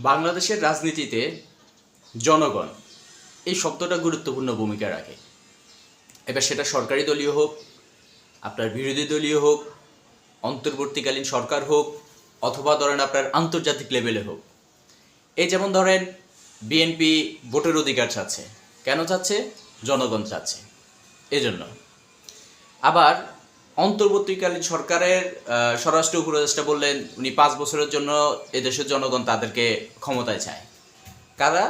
বাংলাদেশের রাজনীতিতে জনগণ এই শব্দটা গুরুত্বপূর্ণ ভূমিকা রাখে। এবার সেটা সরকারি দলীয় হোক, আপনার বিরোধী দলীয় হোক, অন্তর্বর্তীকালীন সরকার হোক, অথবা ধরেন আপনার আন্তর্জাতিক লেভেলে হোক। এই যেমন ধরেন বিএনপি ভোটের অধিকার চাচ্ছে। কেন চাচ্ছে? জনগণ চাচ্ছে। এজন্য। আবার অন্তর্বর্তীকালীন সরকারের স্বরাষ্ট্র উপদেষ্টা বললেন, উনি পাঁচ বছরের জন্য এদেশের জনগণ তাদেরকে ক্ষমতায় চায়। কারা?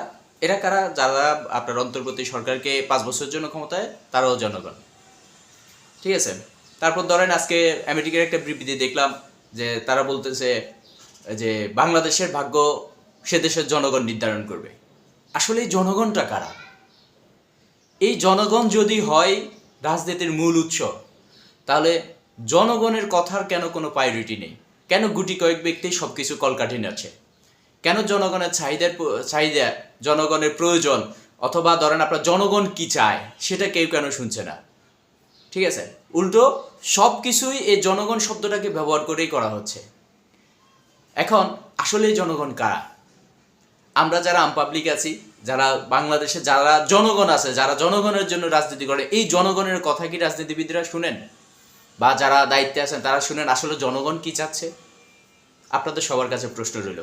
এরা কারা? যারা আপনার অন্তর্বর্তী সরকারকে পাঁচ বছরের জন্য ক্ষমতায়, তারাও জনগণ। ঠিক আছে? তারপর ধরেন আজকে আমেরিকার একটা বিবৃতি দেখলাম যে তারা বলতেছে যে বাংলাদেশের ভাগ্য সে দেশের জনগণ নির্ধারণ করবে। আসলে এই জনগণটা কারা? এই জনগণ যদি হয়, রাজনীতির মূল উৎস তাহলে জনগণের কথার কেন কোনো প্রায়োরিটি নেই? কেন গুটি কয়েক ব্যক্তি সব কিছু কলকাঠিন আছে কেন জনগণের চাহিদার চাহিদা, জনগণের প্রয়োজন অথবা ধরেন আপনার জনগণ কি চায় সেটা কেউ কেন শুনছে না? ঠিক আছে? উল্টো সব কিছুই এই জনগণ শব্দটাকে ব্যবহার করেই করা হচ্ছে। এখন আসলে জনগণ কারা? আমরা যারা আম পাবলিক আছি, যারা বাংলাদেশে যারা জনগণ আছে, যারা জনগণের জন্য রাজনীতি করে, এই জনগণের কথা কি রাজনীতিবিদরা শুনেন? বা যারা দায়িত্বে আছেন, তারা শুনেন আসলে জনগণ কি চাচ্ছে? আপনাদের সবার কাছে প্রশ্ন রইল।